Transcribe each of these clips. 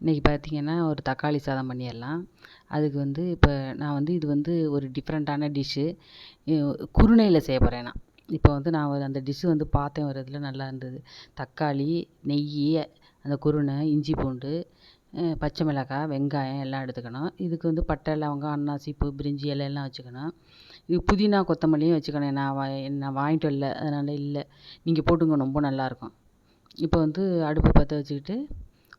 இன்றைக்கி பார்த்திங்கன்னா ஒரு தக்காளி சாதம் பண்ணிடலாம். அதுக்கு வந்து இப்போ நான் வந்து இது வந்து ஒரு டிஃப்ரெண்ட்டான டிஷ்ஷு குருணையில் செய்ய போகிறேன் நான். இப்போ வந்து நான் ஒரு அந்த டிஷ்ஷு வந்து பார்த்தேன் ஒரு இதில் நல்லா இருந்தது. தக்காளி நெய் அந்த குருணை இஞ்சி பூண்டு பச்சை மிளகாய் வெங்காயம் எல்லாம் எடுத்துக்கணும். இதுக்கு வந்து பட்டை லவங்கம் அண்ணா சீப்பு பிரிஞ்சி இலை எல்லாம் வச்சுக்கணும். இது புதினா கொத்தமல்லியும் வச்சுக்கணும். நான் வா நான் வாங்கிட்டு வரல. அதனால் இல்லை. நீங்கள் போட்டுங்க ரொம்ப நல்லாயிருக்கும் இப்போ வந்து அடுப்பு பற்ற வச்சுக்கிட்டு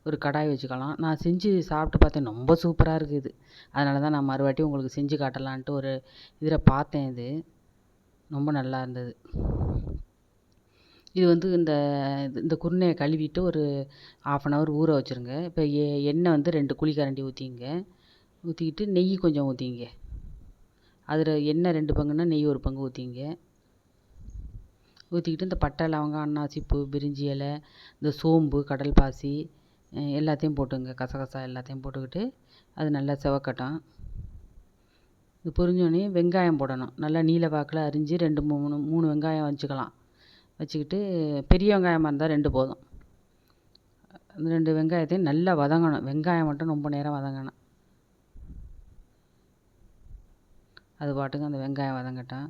ஒரு கடாய் வச்சுக்கலாம். நான் செஞ்சு சாப்பிட்டு பார்த்தேன் ரொம்ப சூப்பராக இருக்குது இது. அதனால தான் நான் மறுவாட்டி உங்களுக்கு செஞ்சு காட்டலான்ட்டு ஒரு இதில் பார்த்தேன் இது. ரொம்ப நல்லா இருந்தது. இது வந்து இந்த இந்த குருணையை கழுவிட்டு ஒரு ஆஃப் அன் ஹவர் ஊற வச்சுருங்க. இப்போ எ எண்ணெய் வந்து ரெண்டு குழிக்கரண்டி ஊற்றிங்க ஊற்றிக்கிட்டு நெய் கொஞ்சம் ஊற்றிங்க அதில் எண்ணெய் ரெண்டு பங்குன்னா நெய் ஒரு பங்கு ஊற்றிங்க ஊற்றிக்கிட்டு இந்த பட்டை லவங்கம் அன்னாசி பிரிஞ்சி இலை இந்த சோம்பு கடல் பாசி எல்லாத்தையும் போட்டுங்க. கசகசா எல்லாத்தையும் போட்டுக்கிட்டு அது நல்லா செவக்கட்டும். இது பொரிஞ்சோடனே வெங்காயம் போடணும். நல்லா நீல வாக்கில் அரிஞ்சு ரெண்டு மூணு மூணு வெங்காயம் வச்சுக்கலாம். வச்சுக்கிட்டு பெரிய வெங்காயமாக இருந்தால் ரெண்டு போதும். அந்த ரெண்டு வெங்காயத்தையும் நல்லா வதங்கணும். வெங்காயம் மட்டும் ரொம்ப நேரம் வதங்கணும். அது பாட்டுக்கு அந்த வெங்காயம் வதங்கட்டும்.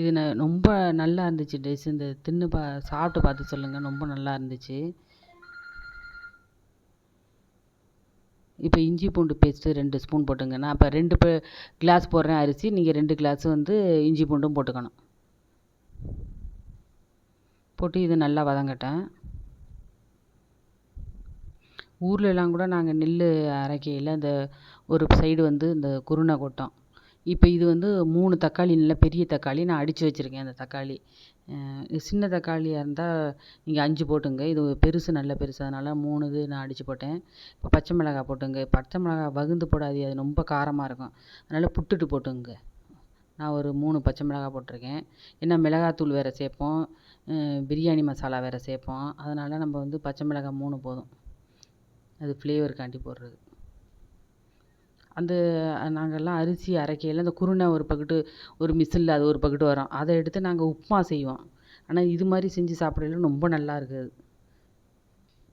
இது ந ரொம்ப நல்லா இருந்துச்சு டிஷ் இந்த தின்னு பா சாப்பிட்டு பார்த்து சொல்லுங்கள் ரொம்ப நல்லா இருந்துச்சு. இப்போ இஞ்சி பூண்டு பேஸ்ட்டு ரெண்டு ஸ்பூன் போட்டுங்க. நான் இப்போ ரெண்டு பே கிளாஸ் போடுறேன் அரிசி. நீங்கள் ரெண்டு கிளாஸ் வந்து இஞ்சி பூண்டும் போட்டுக்கணும். போட்டு இது நல்லா வதங்கட்டேன் ஊர்லெலாம் கூட நாங்கள் நெல் அரைக்கையில் இந்த ஒரு சைடு வந்து இந்த குருணை கொட்டோம். இப்போ இது வந்து மூணு தக்காளி நல்ல பெரிய தக்காளி நான் அடித்து வச்சுருக்கேன் அந்த தக்காளி. சின்ன தக்காளியாக இருந்தால் நீங்கள் அஞ்சு போட்டுங்க. இது பெருசு நல்ல பெருசு. அதனால் மூணு இது நான் அடித்து போட்டேன். இப்போ பச்சை மிளகாய் போட்டுங்க. பச்சை மிளகாய் வகுந்து போடாது அது ரொம்ப காரமாக இருக்கும். அதனால் புட்டுட்டு போட்டுங்க. நான் ஒரு மூணு பச்சை மிளகாய் போட்டிருக்கேன். ஏன்னா மிளகாத்தூள் வேறு சேர்ப்போம். பிரியாணி மசாலா வேறு சேர்ப்போம். அதனால் நம்ம வந்து பச்சை மிளகாய் மூணு போதும். அது ஃப்ளேவருக்காண்டி போடுறது. அந்த நாங்கள்லாம் அரிசி அரைக்கையில் அந்த குருணை ஒரு பக்கெட்டு ஒரு மிசிலில் அது ஒரு பக்கெட்டு வரும். அதை எடுத்து நாங்கள் உப்புமா செய்வோம். ஆனால் இது மாதிரி செஞ்சு சாப்பிடையில ரொம்ப நல்லா இருக்குது.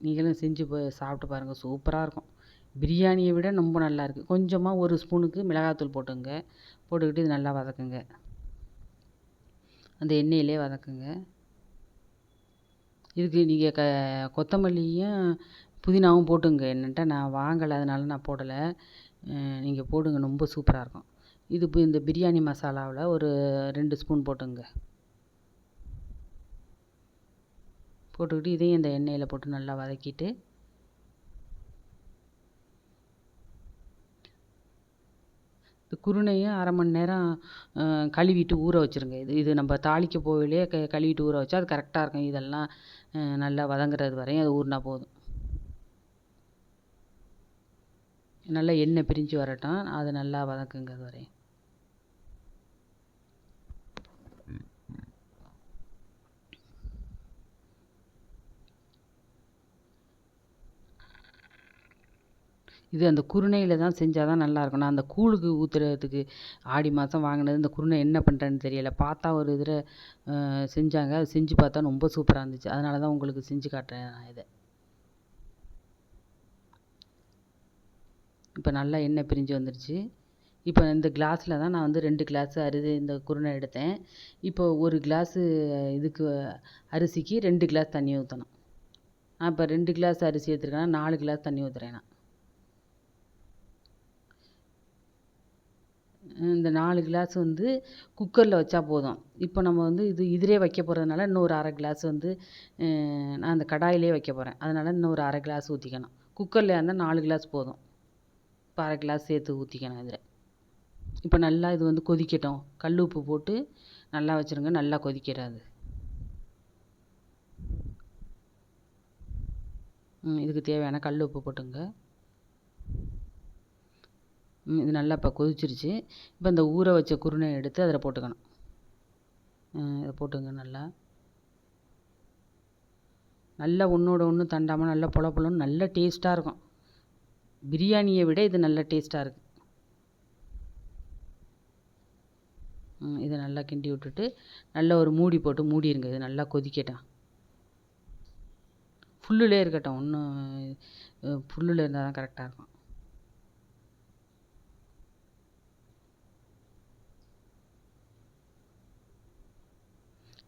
நீங்களும் செஞ்சு சாப்பிட்டு பாருங்கள் சூப்பராக இருக்கும். பிரியாணியை விட ரொம்ப நல்லா இருக்குது கொஞ்சமாக ஒரு ஸ்பூனுக்கு மிளகாத்தூள் போட்டுங்க. போட்டுக்கிட்டு இது நல்லா வதக்குங்க. அந்த எண்ணெயிலே வதக்குங்க. இதுக்கு நீங்கள் க கொத்தமல்லியும் புதினாவும் போட்டுங்க. என்னட்ட நான் வாங்கலை. அதனால நான் போடலை. நீங்கள் போடுங்க ரொம்ப சூப்பராக இருக்கும். இது இப்போ இந்த பிரியாணி மசாலாவில் ஒரு ரெண்டு ஸ்பூன் போட்டுங்க. போட்டுக்கிட்டு இதையும் இந்த எண்ணெயில் போட்டு நல்லா வதக்கிட்டு. இந்த குருணையும் அரை மணி நேரம் கழுவிட்டு ஊற வச்சுருங்க. இது இது நம்ம தாளிக்க போகலையே க கழுவிட்டு ஊற வச்சா அது கரெக்டாக இருக்கும். இதெல்லாம் நல்லா வதங்குறது வரையும் அது ஊறினா போதும். நல்லா எண்ணெய் பிரிஞ்சு வரட்டும். அது நல்லா வதக்குங்க அது வரையும். இது அந்த குருணையில் தான் செஞ்சால் தான் நல்லாயிருக்கும் நான் அந்த கூழுக்கு ஊற்றுறதுக்கு ஆடி மாதம் வாங்கினது இந்த குருணை என்ன பண்ணுறேன்னு தெரியலை. பார்த்தா ஒரு இதில் செஞ்சாங்க. அது செஞ்சு பார்த்தா ரொம்ப சூப்பராக இருந்துச்சு. அதனால தான் உங்களுக்கு செஞ்சு காட்டுறேன் நான் இதை. இப்போ நல்லா எண்ணெய் பிரிஞ்சு வந்துருச்சு. இப்போ இந்த கிளாஸில் தான் நான் வந்து ரெண்டு கிளாஸ் அரிசி இந்த குருணை எடுத்தேன். இப்போ ஒரு கிளாஸு இதுக்கு அரிசிக்கு ரெண்டு கிளாஸ் தண்ணி ஊற்றணும் நான் இப்போ ரெண்டு கிளாஸ் அரிசி எடுத்துருக்கேன்னா நாலு கிளாஸ் தண்ணி ஊற்றுறேன் நான். இந்த நாலு கிளாஸ் வந்து குக்கரில் வச்சா போதும். இப்போ நம்ம வந்து இது இதிலே வைக்க போகிறதுனால இன்னொரு அரை கிளாஸ் வந்து நான் அந்த கடாயிலே வைக்க போகிறேன் அதனால் இன்னொரு அரை கிளாஸ் ஊற்றிக்கணும் குக்கரில் இருந்தால் நாலு கிளாஸ் போதும். இப்போ அரை கிளாஸ் சேர்த்து ஊற்றிக்கணும் இதில். இப்போ நல்லா இது வந்து கொதிக்கட்டும். கல் உப்பு போட்டு நல்லா வச்சுருங்க. நல்லா கொதிக்கிறாது. இதுக்கு தேவையான கல் உப்பு போட்டுங்க. இது நல்லா இப்போ கொதிச்சிருச்சு. இப்போ இந்த ஊற வச்ச குருணை எடுத்து அதில் போட்டுக்கணும். இதை போட்டுங்க நல்லா. நல்லா ஒன்றோட ஒன்று தண்டாமல் நல்லா பொல பொலன்னு நல்ல டேஸ்ட்டாக இருக்கும். பிரியாணியை விட இது நல்ல டேஸ்ட்டாக இருக்குது இதை நல்லா கிண்டி விட்டுட்டு நல்லா ஒரு மூடி போட்டு மூடிடுங்க இது நல்லா கொதிக்கட்டும் ஃபுல்லுலே இருக்கட்டும். ஒன்றும் ஃபுல்லில் இருந்தால் தான் கரெக்டாக இருக்கும்.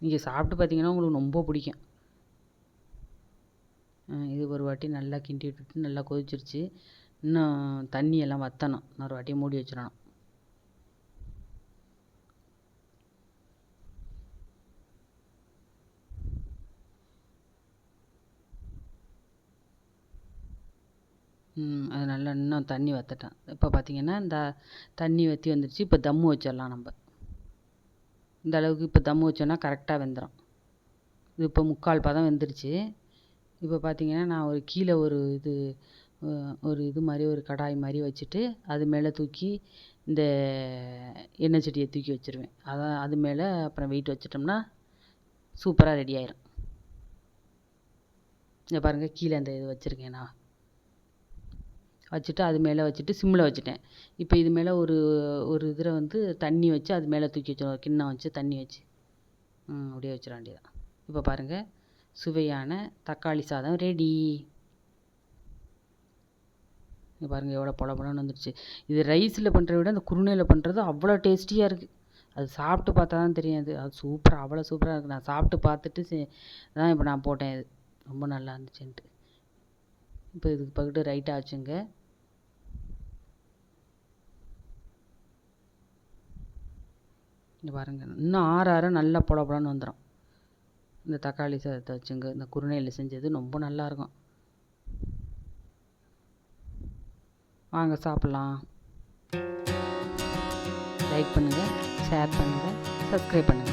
நீங்கள் சாப்பிட்டு பார்த்தீங்கன்னா உங்களுக்கு ரொம்ப பிடிக்கும். வாட்டி நல்லா கிண்டி விட்டுட்டு நல்லா கொதிச்சிருச்சு. இன்னும் தண்ணி எல்லாம் வற்றணும் இன்னொரு வாட்டி மூடி வச்சிடணும். அது நல்லா இன்னும் தண்ணி வற்றட்டேன் இப்போ பார்த்தீங்கன்னா இந்த தண்ணி வற்றி வந்துருச்சு. இப்போ தம்மு வச்சிடலாம் நம்ம. இந்த அளவுக்கு இப்போ தம்மு வச்சோன்னா கரெக்டாக வெந்துடும் இது இப்போ முக்கால் பதம் வெந்துருச்சு. இப்போ பார்த்தீங்கன்னா நான் ஒரு கீழே ஒரு இது ஒரு இது மாதிரி ஒரு கடாய் மாதிரி வச்சுட்டு அது மேலே தூக்கி இந்த எண்ணெய் சட்டியை தூக்கி வச்சுருவேன். அதான் அது மேலே அப்புறம் வெயிட் வச்சிட்டோம்னா சூப்பராக ரெடி ஆயிரும். இங்கே பாருங்கள் கீழே அந்த இது வச்சுருக்கேன் நான். வச்சுட்டு அது மேலே வச்சுட்டு சிம்மில் வச்சுட்டேன். இப்போ இது மேலே ஒரு ஒரு இதில் வந்து தண்ணி வச்சு அது மேலே தூக்கி வச்சிடும் கிண்ணம் வச்சு தண்ணி வச்சு. அப்படியே வச்சிட வேண்டியதான் இப்போ பாருங்கள் சுவையான தக்காளி சாதம் ரெடி இங்கே பாருங்கள் எவ்வளோ பொல பொலன்னு வந்துடுச்சு. இது ரைஸில் பண்ணுறத விட அந்த குருணையில் பண்ணுறது அவ்வளோ டேஸ்டியாக இருக்குது அது சாப்பிட்டு பார்த்தா தான் தெரியும் அது. அது சூப்பராக அவ்வளோ சூப்பராக இருக்குது நான் சாப்பிட்டு பார்த்துட்டு சே தான் இப்போ நான் போட்டேன் இது. ரொம்ப நல்லா இருந்துச்சுன்ட்டு. இப்போ இதுக்கு பக்கத்து ரைட்டாக ஆச்சுங்க. இங்கே பாருங்கள் இன்னும் ஆற ஆற நல்லா பொல பொலன்னு வந்துடும் இந்த தக்காளி சாதத்தை வச்சுங்க. இந்த குருணையில் செஞ்சது ரொம்ப நல்லாயிருக்கும் வாங்க சாப்பிட்லாம். லைக் பண்ணுங்கள் ஷேர் பண்ணுங்கள் சப்ஸ்கிரைப் பண்ணுங்கள்